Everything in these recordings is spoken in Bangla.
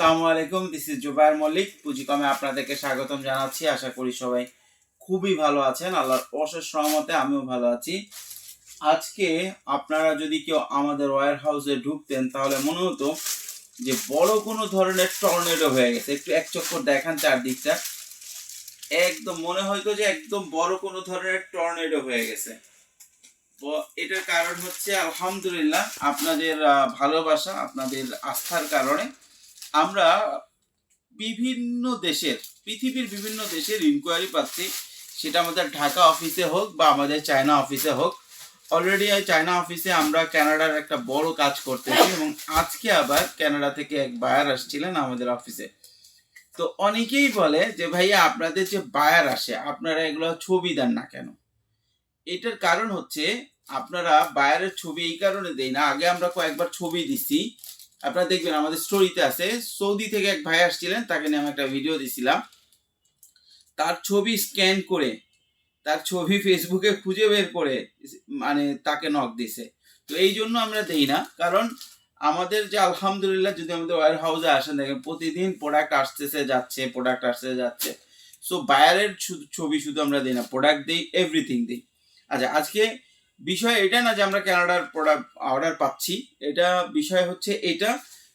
আসসালামু আলাইকুম দিস ইজ জুবাইর মল্লিক, পুঁজিকমে আপনাদেরকে স্বাগতম জানাচ্ছি, আশা করি সবাই খুবই ভালো আছেন, আল্লাহর অশেষ রহমতে আমিও ভালো আছি। আজকে আপনারা যদি কেউ আমাদের ওয়ার হাউসে ঢুকতেন, তাহলে মনে হতো যে বড় কোনো ধরনের টর্নেডো হয়ে গেছে। একটু এক চক্কর দেখান চারদিকটা। একদম মনে হয়তো যে একদম বড় কোনো ধরনের টর্নেডো হয়ে গেছে। এটার কারণ হচ্ছে, আলহামদুলিল্লাহ, আপনাদের ভালোবাসা, আপনাদের আস্থার কারণে আমরা বিভিন্ন দেশের, পৃথিবীর বিভিন্ন দেশের ইনকোয়ারি পাচ্ছি। সেটা আমাদের ঢাকা অফিসে হোক বা আমাদের চায়না অফিসে হোক। অলরেডি চায়না অফিসে আমরা কানাডার একটা বড় কাজ করতেছি এবং আজকে আবার কানাডা থেকে এক বায়ার আসছিলেন আমাদের অফিসে তো অনেকেই বলে যে, ভাইয়া, আপনাদের যে বায়ার আসে, আপনারা এগুলো ছবি দেন না কেন? এটার কারণ হচ্ছে, আপনারা বায়ারের ছবি এই কারণে দেই না। আগে আমরা কয়েকবার ছবি দিছি। আপনারা দেখবেন আমাদের স্টোরিতে আছে, সৌদি থেকে এক ভাই আসছিলেন, তাকে নিয়ে আমি একটা ভিডিও দিছিলাম। তার ছবি স্ক্যান করে, তার ছবি ফেসবুকে খুঁজে বের করে মানে তাকে নক দিছে। তো এই জন্য আমরা দেই না, কারণ আমাদের যে আলহামদুলিল্লাহ, যদি আমাদের ওয়ার হাউসে আসেন, দেখেন প্রতিদিন প্রোডাক্ট আসতেছে, যাচ্ছে প্রোডাক্ট আসতে যাচ্ছে। সো বায়ারের ছবি শুধু আমরা দিই না প্রোডাক্ট দিই এভরিথিং দিই। আচ্ছা আজকে বিষয় এটা না যে আমরা কানাডার প্রোডাক্ট অর্ডার পাচ্ছি। এটা বিষয় হচ্ছে এটা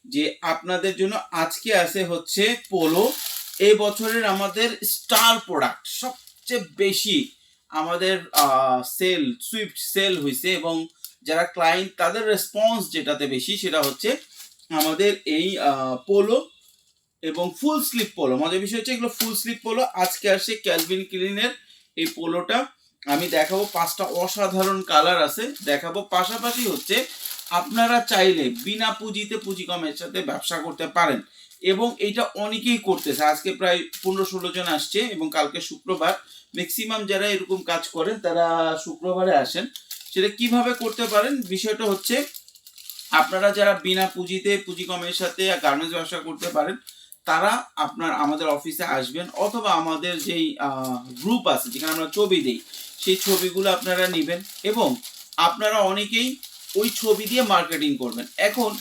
যে আপনাদের জন্য আজকে আছে হচ্ছে পোলো এই বছরের আমাদের স্টার প্রোডাক্ট সবচেয়ে বেশি আমাদের সেল সুইফট সেল হয়েছে এবং যারা ক্লায়েন্ট তাদের রেসপন্স যেটাতে বেশি সেটা হচ্ছে আমাদের এই পোলো এবং ফুল স্লিপ পোলো মজার বিষয় হচ্ছে এগুলো ফুল স্লিপ পোলো আজকে আসে ক্যালভিন ক্লিনের এই পোলোটা আমি দেখাবো পাঁচটা অসাধারণ কালার আছে। দেখাবো পাশাপাশি হচ্ছে আপনারা চাইলে বিনা পুঁজিতে পুঁজি কমের সাথে ব্যবসা করতে পারেন এবং এটা অনেকেই করতেছে। আজকে প্রায় পনেরো ষোলো জন আসছে এবং কালকে শুক্রবার ম্যাক্সিমাম যারা এরকম কাজ করেন তারা শুক্রবারে আসেন। সেটা কীভাবে করতে পারেন? বিষয়টা হচ্ছে আপনারা যারা বিনা পুঁজিতে পুঁজি কমের সাথে গার্মেন্টস ব্যবসা করতে পারেন, তারা আপনার আমাদের অফিসে আসবেন অথবা আমাদের যেই গ্রুপ আছে, যেখানে আমরা ছবি দিই সেই ছবিগুলো আপনারা নেবেন এবং আপনারা অনেকেই ওই ছবি দিয়ে মার্কেটিং করবেন। এখন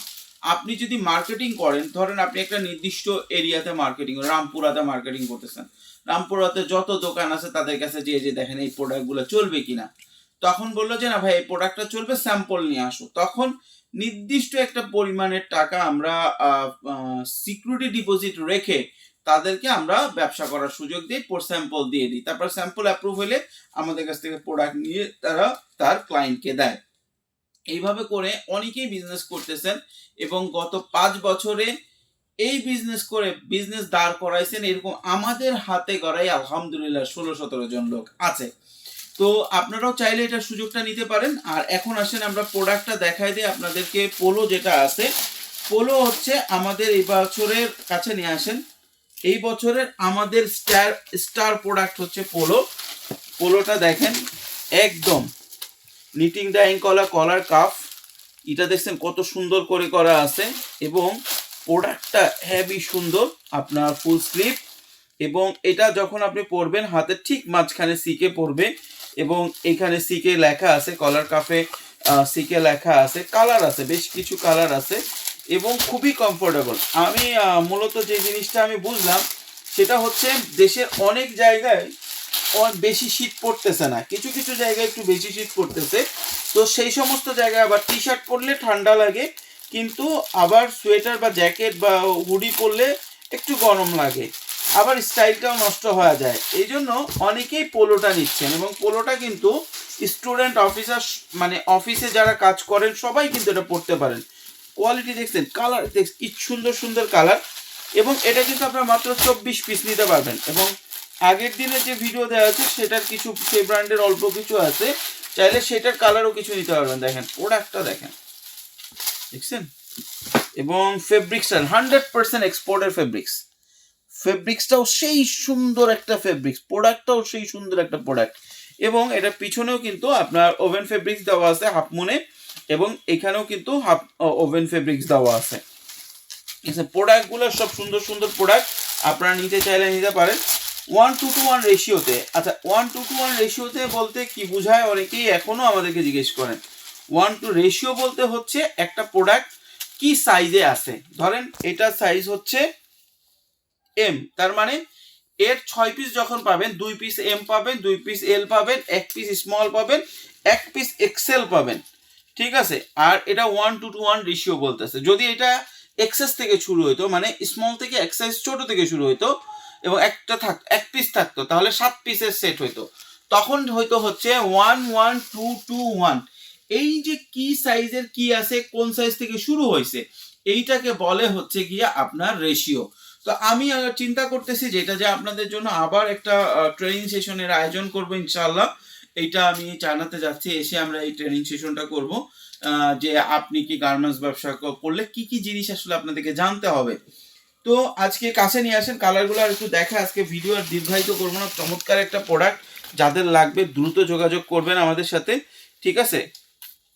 আপনি যদি মার্কেটিং করেন, ধরেন আপনি একটা নির্দিষ্ট এরিয়াতে মার্কেটিং রামপুরাতে মার্কেটিং করতেছেন। রামপুরাতে যত দোকান আছে তাদের কাছে যে যে দেখেন এই প্রোডাক্টগুলো চলবে কিনা। তখন বলল যে, না ভাই, এই প্রোডাক্টটা চলবে স্যাম্পল নিয়ে আসো। তখন নির্দিষ্ট একটা পরিমাণের টাকা আমরা সিকিউরিটি ডিপোজিট রেখে তাদেরকে আমরা ব্যবসা করার সুযোগ দিই স্যাম্পল দিয়ে দিই। তারপর স্যাম্পল অ্যাপ্রুভ হলে আমাদের কাছ থেকে প্রোডাক্ট নিয়ে তারা তার ক্লায়েন্টকে দেয়। এইভাবে করে অনেকেই বিজনেস করতেছেন এবং গত পাঁচ বছরে এই বিজনেস করে বিজনেস দাঁড় করাইছেন এরকম আমাদের হাতে গড়াই আলহামদুলিল্লাহ ষোলো সতেরো জন লোক আছে। তো আপনারাও চাইলে এটার সুযোগটা নিতে পারেন। আর এখন আসেন আমরা প্রোডাক্টটা দেখাই দিই আপনাদেরকে। পোলো যেটা আছে পোলো হচ্ছে আমাদের এই বছরের কাছে নিয়ে আসেন। এই বছরের আমাদের স্টার স্টার প্রোডাক্ট হচ্ছে পোলো পোলোটা দেখেন, একদম নিটিং ডাইং কলা কলার কাফ এটা দেখছেন কত সুন্দর করে করা আছে এবং প্রোডাক্টটা হেভি সুন্দর, আপনার ফুল স্লিপ এবং এটা যখন আপনি পরবেন, হাতের ঠিক মাঝখানে সিকে পরবে এবং এখানে সিকে লেখা আছে কলার কাফে সিকে লেখা আছে কালার আছে, বেশ কিছু কালার আছে। এবং খুবই কমফোর্টেবল আমি মূলত যে জিনিসটা আমি বুঝলাম, সেটা হচ্ছে দেশের অনেক জায়গায় বেশি শীত পড়তেছে না। কিছু কিছু জায়গায় একটু বেশি শীত পড়তেছে। তো সেই সমস্ত জায়গায় আবার টি শার্ট পরলে ঠান্ডা লাগে, কিন্তু আবার সোয়েটার বা জ্যাকেট বা হুডি পরলে একটু গরম লাগে। আবার স্টাইলটাও নষ্ট হয়ে যায়। এই জন্য অনেকেই পোলোটা নিচ্ছেন এবং পোলোটা কিন্তু স্টুডেন্ট অফিসার মানে অফিসে যারা কাজ করেন, সবাই কিন্তু এটা পড়তে পারেন। কোয়ালিটি দেখছেন কালার দেখ কি সুন্দর সুন্দর কালার এবং এটা কিন্তু আপনারা মাত্র চব্বিশ পিস নিতে পারবেন। এবং আগের দিনে যে ভিডিও দেওয়া আছে, সেটার কিছু সেই ব্র্যান্ডের অল্প কিছু আছে, চাইলে সেটার কালারও কিছু নিতে পারবেন। দেখেন প্রোডাক্টটা দেখেন। দেখছেন? এবং ফেব্রিক্সটা হান্ড্রেড পার্সেন্ট এক্সপোর্টের ফেব্রিক্স ফেব্রিক্সটাও সেই সুন্দর একটা ফেব্রিক্স প্রোডাক্টটাও সেই সুন্দর একটা প্রোডাক্ট এবং এটার পিছনেও কিন্তু আপনার ওভেন ফেব্রিক্স দেওয়া আছে হাফ মুনে এবং এখানেও কিন্তু হাফ ওভেন ফেব্রিক্স দেওয়া আছে। প্রোডাক্টগুলো সব সুন্দর সুন্দর প্রোডাক্ট আপনারা নিতে চাইলে নিতে পারেন। ওয়ান টু টু ওয়ান রেশিওতে আচ্ছা ওয়ান টু টু ওয়ান রেশিওতে বলতে কি বোঝায় অনেকেই এখনও আমাদেরকে জিজ্ঞেস করেন। ওয়ান টু রেশিও বলতে হচ্ছে একটা প্রোডাক্ট কি সাইজে আছে। ধরেন, এটা সাইজ হচ্ছে এম তার মানে এর ছয় পিস যখন পাবেন, দুই পিস এম পাবেন, দুই পিস এল পাবেন, এক পিস স্মল পাবেন, এক পিস এক্সেল পাবেন। ঠিক আছে? আর এটা one two two one ratio বলতেছে। যদি এটা এক্সেস থেকে শুরু হইতো মানে স্মল থেকে এক্সেস ছোট থেকে শুরু হইতো, এবং একটা থাক, এক পিস থাকতো, তাহলে সাত পিসের সেট হইতো। তখন হয়তো হচ্ছে one one two two one এই যে কি সাইজের কি আছে, কোন সাইজ থেকে শুরু হয়েছে এইটাকে বলে হচ্ছে গিয়ে আপনার রেশিও তো আমি চিন্তা করতেছি যে এটা যে আপনাদের জন্য আবার একটা ট্রেনিং সেশনের আয়োজন করব ইনশাল্লাহ এইটা আমি চায়নাতে যাচ্ছি, এসে আমরা এই ট্রেনিং সেশনটা করব। যে আপনি কি গার্মেন্টস ব্যবসা করলে কি কি জিনিস আসলে আপনাদেরকে জানতে হবে। তো আজকে কাছে নিয়ে আসেন কালারগুলো আর একটু দেখা আজকে ভিডিও আর দীর্ঘায়িত করব না। চমৎকার একটা প্রোডাক্ট যাদের লাগবে, দ্রুত যোগাযোগ করবেন আমাদের সাথে, ঠিক আছে?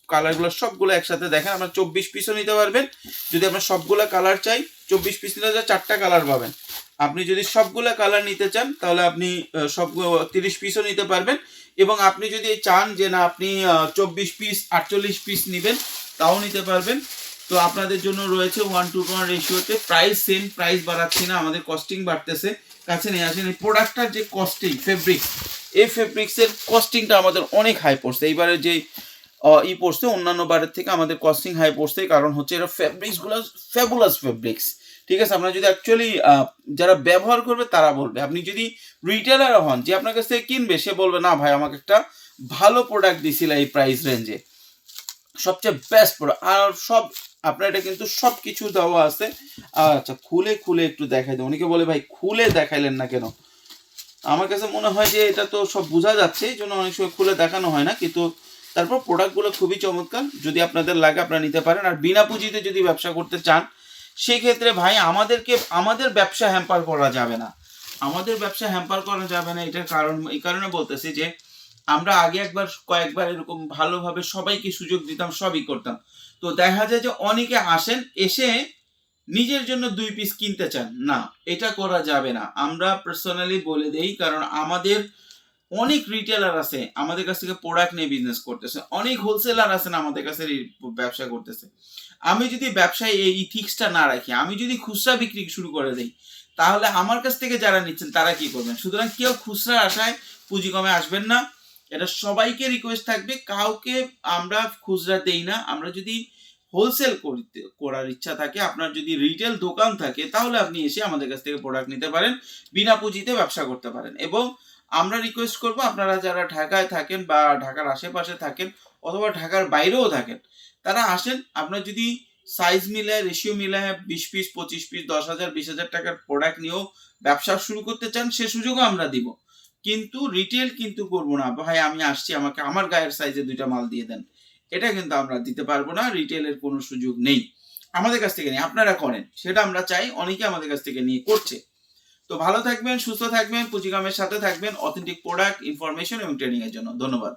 কালারগুলো সবগুলো একসাথে দেখেন, আপনার চব্বিশ পিসও নিতে পারবেন। যদি আপনার সবগুলো কালার চাই, চব্বিশ পিস নিতে চারটা কালার পাবেন। আপনি যদি সবগুলো কালার নিতে চান, তাহলে আপনি সব তিরিশ পিসও নিতে পারবেন। এবং আপনি যদি চান যে না, আপনি চব্বিশ পিস আটচল্লিশ পিস নেবেন, তাও নিতে পারবেন। তো আপনাদের জন্য রয়েছে ওয়ান টু ওয়ান রেশিওতে প্রাইস সেম প্রাইস বাড়াচ্ছি না, আমাদের কস্টিং বাড়তেছে। কাছে নিয়ে আসেন, এই প্রোডাক্টটার যে কস্টিং ফেব্রিক্স এই ফেব্রিক্সের কস্টিংটা আমাদের অনেক হাই পড়ছে। এইবারে যে ই পড়ছে, অন্যান্য বারের থেকে আমাদের কস্টিং হাই পড়ছে, কারণ হচ্ছে এটা ফেব্রিক্সগুলো ফেবুলাস ফেব্রিক্স ঠিক আছে, আপনার যদি অ্যাকচুয়ালি যারা ব্যবহার করবে তারা বলবে। আপনি যদি রিটেলার হন, যে আপনার কাছ থেকে কিনবে, সে বলবে, না ভাই, আমাকে একটা ভালো প্রোডাক্ট দিছিল এই প্রাইস রেঞ্জে সবচেয়ে বেস্ট প্রোডাক্ট আর সব, আপনার এটা কিন্তু সব কিছু দেওয়া আছে। আচ্ছা খুলে খুলে একটু দেখাই দেবো। অনেকে বলে, ভাই, খুলে দেখাইলেন না কেন? আমার কাছে মনে হয় যে এটা তো সব বোঝা যাচ্ছে, এই জন্য অনেক সময় খুলে দেখানো হয় না। কিন্তু তারপর প্রোডাক্টগুলো খুবই চমৎকার। যদি আপনাদের লাগে, আপনারা নিতে পারেন। আর বিনা পুঁজিতে যদি ব্যবসা করতে চান সেক্ষেত্রে ভাই, আমাদেরকে, আমাদের ব্যবসা হ্যাম্পার করা যাবে না। আমাদের ব্যবসা হ্যাম্পার করা যাবে না, এটার কারণ, এই কারণে বলতেছি যে, আমরা আগে একবার, কয়েকবার এরকম ভালোভাবে সবাইকে সুযোগ দিতাম, সবই করতাম। তো দেখা যায় যে অনেকে আসেন, এসে নিজের জন্য দুই পিস কিনতে চান। না, এটা করা যাবে না। আমরা পার্সোনালি বলে দেই, কারণ আমাদের অনেক রিটেলার আছে, আমাদের কাছ থেকে প্রোডাক্ট নিয়ে বিজনেস করতেছে। অনেক হোলসেলার আছেন আমাদের কাছে ব্যবসা করতেছে। আমি যদি ব্যবসায় এই ইথিক্সটা না রাখি, আমি যদি খুচরা বিক্রি শুরু করে দিই, তাহলে আমার কাছ থেকে যারা নিচ্ছেন, তারা কি করবেন? সুতরাং কেউ খুচরা আশায় পুঁজি কমে আসবেন না। এটা সবাইকে রিকোয়েস্ট থাকবে, কাউকে আমরা খুচরা দেই না। আমরা যদি হোলসেল করতে, করার ইচ্ছা থাকে, আপনার যদি রিটেল দোকান থাকে, তাহলে আপনি এসে আমাদের কাছ থেকে প্রোডাক্ট নিতে পারেন, বিনা পুঁজিতে ব্যবসা করতে পারেন। এবং আমরা রিকোয়েস্ট করব আপনারা যারা ঢাকায় থাকেন বা ঢাকার আশেপাশে থাকেন অথবা ঢাকার বাইরেও থাকেন, তারা আসেন। আপনার যদি সাইজ মিলে রেশিও মিলে, বিশ পিস পঁচিশ পিস দশ হাজার, বিশ হাজার টাকার প্রোডাক্ট নিয়েও ব্যবসা শুরু করতে চান, সে সুযোগও আমরা দিব। কিন্তু রিটেল কিন্তু করব না। ভাই, আমি আসছি, আমাকে আমার গায়ের সাইজে দুইটা মাল দিয়ে দেন। এটা কিন্তু আমরা দিতে পারব না রিটেলের কোনো সুযোগ নেই। আমাদের কাছ থেকে নেই, আপনারা করেন। সেটা আমরা চাই, অনেকে আমাদের কাছ থেকে নিয়ে করছে। তো ভালো থাকবেন, সুস্থ থাকবেন, পুঁজিকামের সাথে থাকবেন অথেন্টিক প্রোডাক্ট ইনফরমেশন এবং ট্রেনিং এর জন্য। ধন্যবাদ।